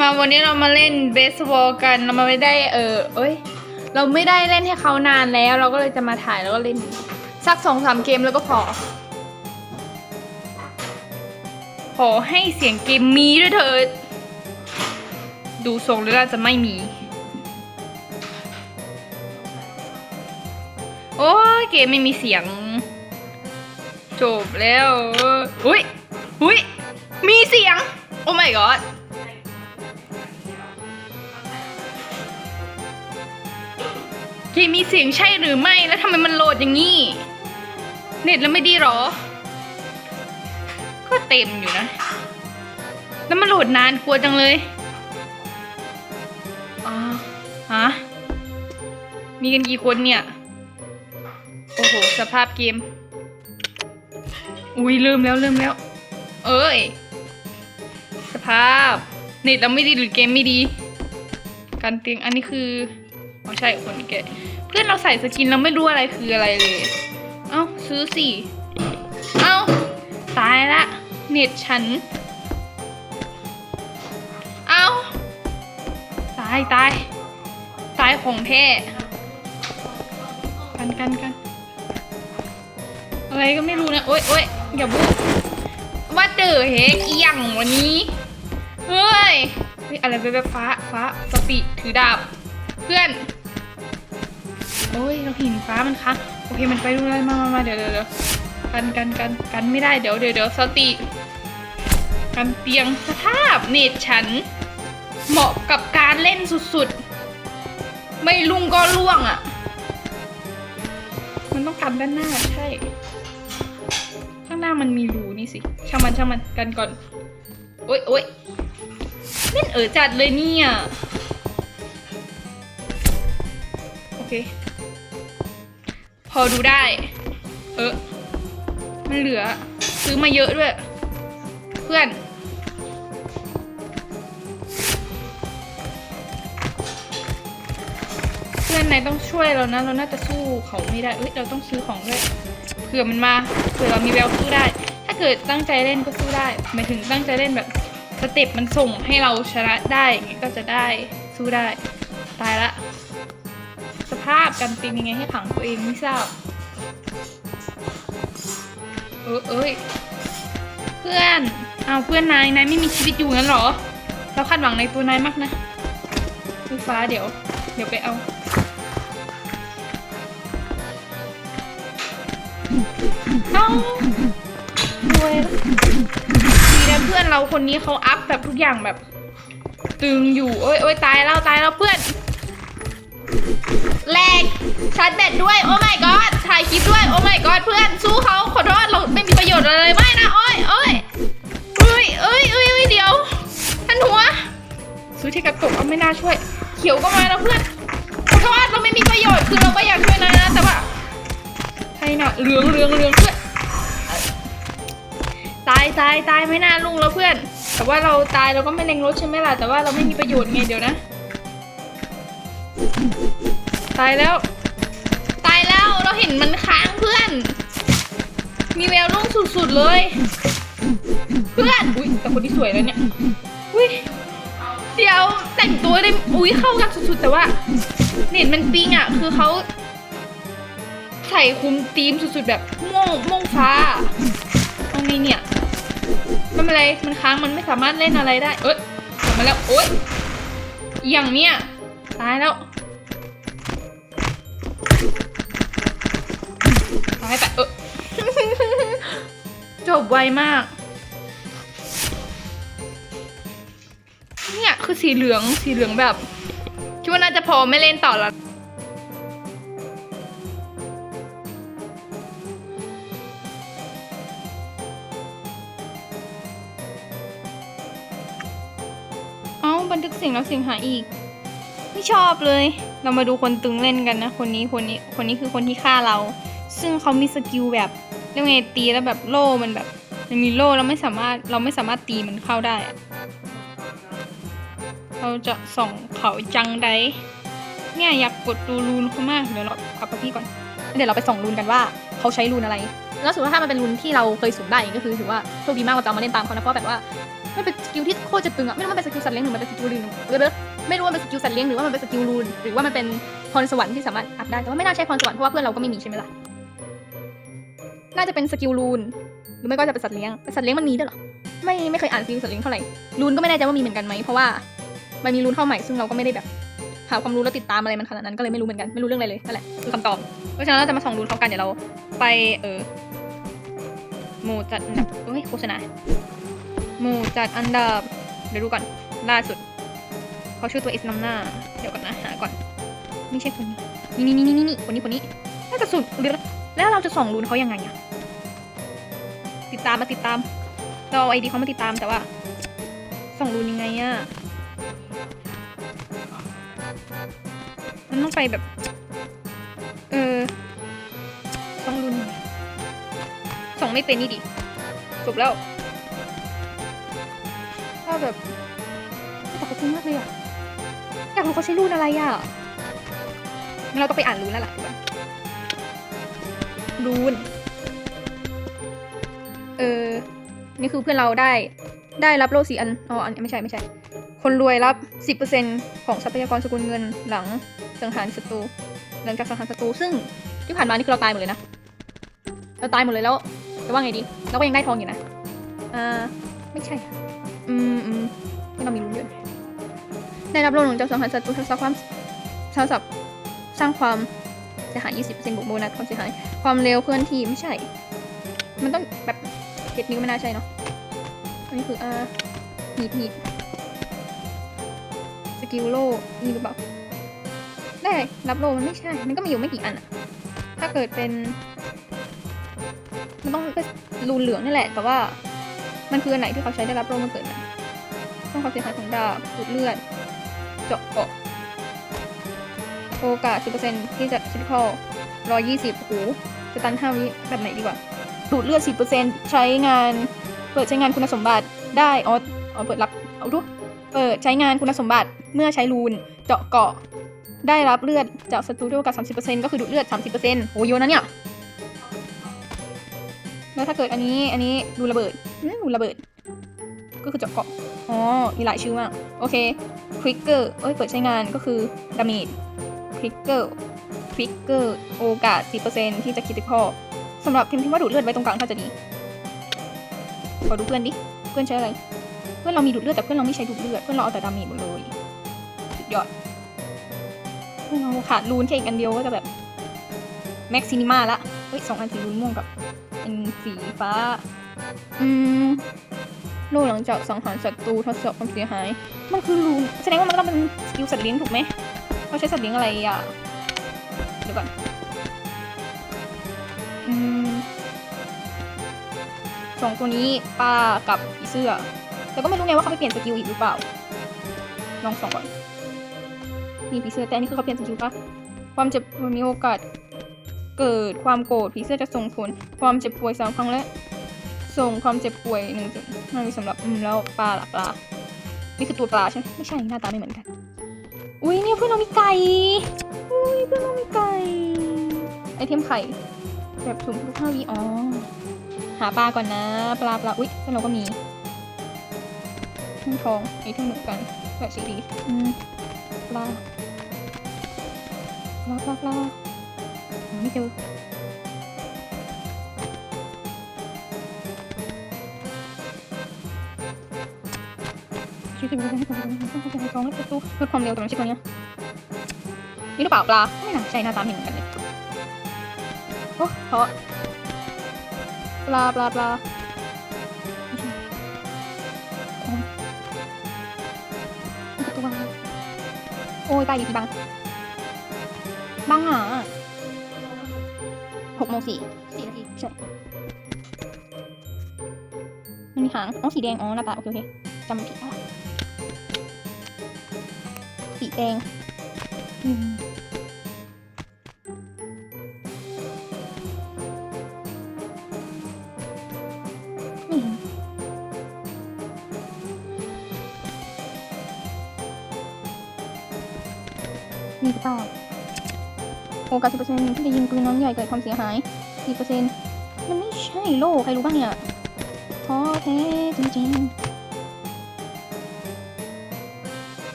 มาวันนี้เรามาเล่นเบสบอลกันเรามาไม่ได้เออเอ้ยเราไม่ได้เล่นให้เขานานแล้ว เราก็เลยจะมาถ่ายแล้วก็เล่นสักสองสามเกมแล้วก็พอ ขอให้เสียงเกมมีด้วยเถิดดูทรงแล้วน่าจะไม่มี โอ้เกมไม่มีเสียง จบแล้ว อุ้ยอุ้ยมีเสียง โอ้ my god เกมมีเสียงใช่หรือไม่ แล้วทำไมมันโหลดอย่างนี้ เน็ตแล้วไม่ดีหรอ ก็เต็มอยู่นะ แล้วมันโหลดนานกลัวจังเลยอ๋อฮะ มีกันกี่คนเนี่ย โอ้โห สภาพเกม อุ้ยลืมแล้วลืมแล้ว เอ้ย สภาพ เน็ตเราไม่ดีหรือเกมไม่ดี การเตียงอันนี้คือ อ๋อใช่คนแกะเพื่อนเราใส่สกินเราไม่รู้อะไรคืออะไรเลย เอ้าซื้อสิเอ้าตายละ เน็ตฉัน เอ้าตายตายตายของแท้กันกันกันอะไรก็ไม่รู้นะ โอ๊ยโอ๊ยอย่าบูว่าเจอเฮกอีหยังวันนี้ เฮ้ย อะไรแบบฟ้า ฟ้าสปีถือดาบ เพื่อน โอ้ยเราหินฟ้ามันคะโอเคมันไปดูอะไรมามามาเดี๋ยวเดี๋ยวกันกันกันกันไม่ได้เดี๋ยวเดี๋ยวเดี๋ยวสติ กันเตียงสภาพเน็ตฉัน เหมาะกับการเล่นสุดๆ ไม่ลุ่งก็ล่วงอะ่ะ มันต้องกันด้านหน้าใช่ ข้างหน้ามันมีรูนี่สิช่างมันช่างมันกันก่อนโอ๊ยโอ๊ยเล่นเออจัดเลยเนี่ย โอเค อดูได้ เออมันเหลือ ซื้อมาเยอะด้วย เพื่อน เพื่อนนายต้องช่วยเรานะ เราน่าจะสู้เขาไม่ได้ เอ้ย เราต้องซื้อของด้วย เผื่อมันมา เผื่อเรามีแววสู้ได้ ถ้าเกิดตั้งใจเล่นก็สู้ได้ หมายถึงตั้งใจเล่นแบบสเต็ปมันส่งให้เราชนะได้ไงก็จะได้สู้ได้ ตายละ สภาพการตียังไงให้ขังตัวเองไม่ทราบเออเอ้ยเพื่อนเอาเพื่อนนายนายไม่มีชีวิตอยู่งั้นเหรอเราคาดหวังในตัวนายมากนะไฟฟ้าเดี๋ยว เดี๋ยวไปเอาเอารวยดีนะเพื่อนเราคนนี้เขาอัพแบบทุกอย่างแบบ ตึงอยู่โอ้ยโอ้ยตายแล้วตายแล้วเพื่อน แรงชาร์จแบตด้วย โอ้ my god ถ่ายคลิปด้วย โอ้ my god เพื่อนสู้เขาขอโทษเราไม่มีประโยชน์อะไรเลยไม่นะโอ้ยโอ้ยเอ้ยเอ้ยเอ้ยเอ้ยเดี๋ยวท่านหัวซื้อที่กระตุกเอาไม่น่าช่วย เขียวก็มาแล้วเพื่อนขอโทษเราไม่มีประโยชน์คือเราก็อยากช่วยนะแต่ว่าใช่น่ะเหลืองเหลืองเหลืองเพื่อนตายตายตายไม่น่าลุงแล้วเพื่อน แต่ว่าเราตายเราก็ไม่เล็งรถใช่ไหมล่ะแต่ว่าเราไม่มีประโยชน์ไงเดี๋ยวนะ ตายแล้ว ตายแล้วเราเห็นมันค้างเพื่อน มีแววลุ่งสุดๆเลย เพื่อน อุ้ยแต่คนที่สวยแล้วเนี่ย อุ้ยเดี๋ยวแต่งตัวได้ อุ้ยเข้ากันสุดๆ แต่ว่า เน็ตมันปิงอะ คือเขาใส่คุมธีมสุดๆ แบบม่วงม่วงฟ้าตรงนี้เนี่ยไม่เป็นไร มันค้างมันไม่สามารถเล่นอะไรได้ เอ้ยกลับมาแล้ว โอ๊ยอย่างเนี้ยตายแล้ว ตายแต่เออ จบไวมาก เนี่ยคือสีเหลืองสีเหลืองแบบคิดว่าน่าจะพอไม่เล่นต่อแล้วเอ้าบันทึกเสียงแล้วเสียงหายอีก ไม่ชอบเลย เรามาดูคนตึงเล่นกันนะ คนนี้คนนี้คนนี้คือคนที่ฆ่าเรา ซึ่งเขามีสกิลแบบเรียกไงตีแล้วแบบโล่มันแบบมันมีโล่เราไม่สามารถเราไม่สามารถตีมันเข้าได้ เราจะส่องเขาจังไดเนี่ยอยากกดดูรูนเขามากเดี๋ยวเราเอาไปพี่ก่อน เดี๋ยวเราไปส่องรูนกันว่าเขาใช้รูนอะไรแล้วสมมติว่าถ้ามันเป็นรูนที่เราเคยสุ่มได้ก็คือถือว่าโชคดีมากเราจะมาเล่นตามเขานะเพราะแบบว่ามันเป็นสกิลที่โคตรจะตึงอะไม่รู้มันเป็นสกิลสัตว์เลี้ยงหรือมันเป็นสกิลลูนหรือไม่รู้ว่ามันเป็นสกิลสัตว์เลี้ยงหรือว่ามันเป็นสกิลลูนหรือว่ามันเป็นพรสวรรค์ที่สามารถอัพได้แต่ว่าไม่น่าใช่พรสวรรค์เพราะว่าเพื่อนเราก็ไม่มีใช่ไหมล่ะ น่าจะเป็นสกิลลูนหรือไม่ก็จะเป็นสัตว์เลี้ยงเป็นสัตว์เลี้ยงมันมีด้วยหรอไม่ไม่เคยอ่านสกิลสัตว์เลี้ยงเท่าไหร่ลูนก็ไม่แน่ใจว่ามีเหมือนกันไหมเพราะว่ามันมีลูนเข้าใหม่ซึ่งเราก็ไม่ได้แบบหาความรู้แล้วติดตามอะไรมันขนาดนั้นก็เลยไม่รู้เหมือนกันไม่รู้เรื่องอะไรเลยนั่นแหละคือคำตอบเพราะฉะนั้นเราจะมาส่องลูนพร้อมกันเดี๋ยวเราไปเออหมู่จัดอันดับเอ้ยโฆษณาหมู่จัดอันดับเดี๋ยวดูก่อนล่าสุดเขาชื่อตัวเอสนำหน้า เดี๋ยวก่อนนะหาก่อน ไม่ใช่คนนี้ นี่นี่นี่นี่คนนี้คนนี้น่าจะสุดแล้วเราจะส่องรูนเขายังไงอะ ติดตามมาติดตาม เราเอาไอดีเขามาติดตามแต่ว่า ส่งรูนยังไงอะมันต้องไปแบบ เออส่องรูนส่งไม่เป็นนี่ดิจบแล้วถ้าแบบขาจริงมากเลยอะอยากรู้เขาใช้รูนอะไรอะงั้นเราต้องไปอ่านรูนแล้วล่ะรูน เออ นี่คือเพื่อนเราได้ ได้รับโล่สีอัน อ๋อ อันนี้ไม่ใช่ไม่ใช่ คนรวยรับ 10%ของทรัพยากรสกุลเงินหลังสังหารศัตรู หลังจากสังหารศัตรู ซึ่งที่ผ่านมานี่คือเราตายหมดเลยนะ เราตายหมดเลยแล้วจะว่าไงดี เราก็ยังได้ทองอยู่นะ อ่า ไม่ใช่ อืมอืมไม่ต้องมีรู้เยอะได้รับโล่หลงจากสังหารศัตรูทักษะความทักษะสร้างความเสียหาย 20%บวกโบนัสความเสียหาย ความเร็วเคลื่อนที่ไม่ใช่ มันต้องแบบ เจ็ดนิ้วไม่น่าใช่เนาะ อันนี้คืออ่าหีบหีบสกิลโล่นี่หรือเปล่า ได้รับโล่มันไม่ใช่ มันก็มีอยู่ไม่กี่อันอะถ้าเกิดเป็น มันต้องเป็นรูนเหลืองนี่แหละ แต่ว่ามันคืออันไหนที่เขาใช้ได้รับโล่มาเกิดนะต้องความเสียหายของดาบดูดเลือด เจาะเกาะโอกาส 10%ที่จะคิดข้อ120โอ้โหจะตัน5วิแบบไหนดีกว่า ดูดเลือด 10%ใช้งาน เปิดใช้งานคุณสมบัติได้อ๋ออ๋อเปิดรับเอาดูเปิดใช้งานคุณสมบัติเมื่อใช้รูนเจาะเกาะ ได้รับเลือดจากศัตรูด้วยโอกาส30%ก็คือดูดเลือด 30%โอ้โหเยอะนะเนี่ยแล้วถ้าเกิดอันนี้อันนี้รูระเบิดอืมรูระเบิด ก็คือเจาะเกาะอ๋อมีหลายชื่อมาก โอเคควิกเกอร์เอ้ยเปิดใช้งานก็คือดาเมจควิกเกอร์ควิกเกอร์โอกาส 10%ที่จะคิดข้อ สำหรับทีมที่ว่าดูดเลือดไว้ตรงกลางถ้าจะดีขอดูเพื่อนดิ เพื่อนใช้อะไร เพื่อนเรามีดูดเลือดแต่เพื่อนเราไม่ใช้ดูดเลือด เพื่อนเราเอาแต่ดาเมจหมดเลยสุดยอด เพื่อนเราขาดรูนแค่อีกอันเดียวก็จะแบบแม็กซินิมาละเฮ้ยสองอันสีรูนม่วงกับเป็นสีฟ้า อืมโล่หลังจากสังหารศัตรูทดสอบความเสียหาย มันคือรูนแสดงว่ามันต้องเป็นสกิลสัตว์เลี้ยงถูกไหมเขาใช้สัตว์เลี้ยงอะไรอะ เดี๋ยวก่อน องตัวนี้ปลากับผีเสื้อแต่ก็ไม่รู้ไงว่าเขาไปเปลี่ยนสกิลอีกหรือเปล่า ลองส่องก่อนมีผีเสื้อแต่อันนี้คือเขาเปลี่ยนสกิลปะความเจ็บปวดมีโอกาส เกิดความโกรธผีเสื้อจะส่งผล ความเจ็บป่วยสามครั้งและ ส่งความเจ็บป่วยหนึ่งจุดห้าวิสำหรับอืมแล้วปลาล่ะปลานี่คือตัวปลาใช่ไหมไม่ใช่หน้าตาไม่เหมือนกัน อุ้ยเนี่ยเพื่อนเรามีไก่ อุ้ยเพื่อนเรามีไก่ ไอเทมไข่ แบบสุ่มทุกห้าวิอ๋อ หาปลาก่อนนะ ปลาปลาอุ้ยเพื่อนเราก็มีทุ่งทองไอเทมเหมือนกันแบบสีดีอืมปลาปลาปลาปลาไม่เจอชิคกี้พายให้ความรู้ต้องเข้าใจกองและประตูเพื่อความเร็วตรงนั้ชิคกี้พายนี่หรือเปล่าปลาไม่น่าใช่หน้าตาไม่เหมือนกันเลยโอ้เพราะ ปลาปลาปลาไม่ใช่อ๋อระตูวางโอ้ยไปอยู่ที่บังบังอะหกโมงสี่สี่นาทีใช่มันมีหาง อ๋อ สีแดง อ๋อหน้าตา โอเคโอเคจำผิดแล้วสีแดงอืม โอกาสิบเปอร์เซ็นต์ที่จะยิงปืนน้องใหญ่เกิดความเสียหายสิบเปอร์เซ็นต์มันไม่ใช่โลกใครรู้บ้างเนี่ยท้อแท้จริงๆ